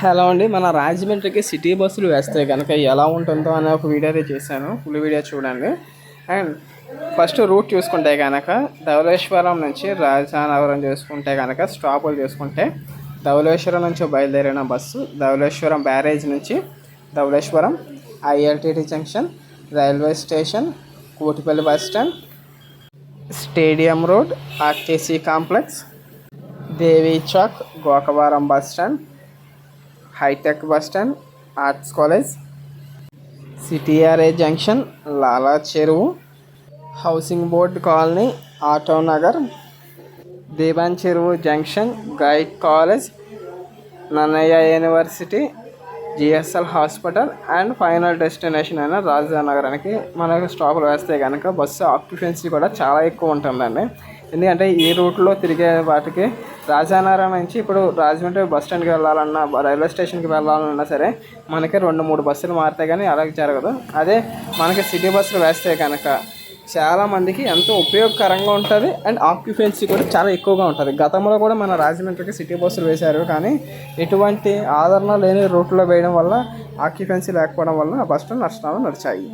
Hello అండి మన రాజమండ్రికి సిటీ బస్సులు వేస్తే కనుక ఎలా ఉంటుందో అనే ఒక వీడియో అయితే చేశాను. ఫుల్ వీడియో చూడండి. అండ్ ఫస్ట్ రూట్ చూసుకుంటే కనుక ధవలేశ్వరం నుంచి రాజానగరం చూసుకుంటే కనుక స్టాపులు చూసుకుంటే ధవలేశ్వరం నుంచి బయలుదేరిన బస్సు ధవలేశ్వరం బ్యారేజ్ నుంచి Dhavaleswaram ILTT junction railway station Kotipalli bus stand stadium road RTC complex Devi chowk Gokavaram bus stand hitech bus stand arts college CTRA junction Lala Cheruvu housing board colony auto Nagar Dewan Cheruvu junction guide college Nannaya university GSL hospital and final destination అయిన రాజధాని నగరానికి మనకు స్టాపులు వేస్తే కనుక bus occupancy కూడా చాలా ఎక్కువ ఉంటుందండి. ఎందుకంటే ఈ రూట్లో తిరిగే వాటికి రాజానగరం నుంచి ఇప్పుడు రాజమండ్రి బస్ స్టాండ్కి వెళ్ళాలన్నా రైల్వే స్టేషన్కి వెళ్ళాలన్నా సరే మనకి రెండు మూడు బస్సులు మారితే కానీ అలాగే జరగదు. అదే మనకి సిటీ బస్సులు వేస్తే కనుక చాలా మందికి ఎంతో ఉపయోగకరంగా ఉంటుంది. అండ్ ఆక్యుపెన్సీ కూడా చాలా ఎక్కువగా ఉంటుంది. గతంలో కూడా మన రాజమండ్రికి సిటీ బస్సులు వేశారు. కానీ ఎటువంటి ఆదరణ లేని రూట్లో వేయడం వల్ల ఆక్యుపెన్సీ లేకపోవడం వల్ల ఆ బస్సులు నష్టాలు నడిచాయి.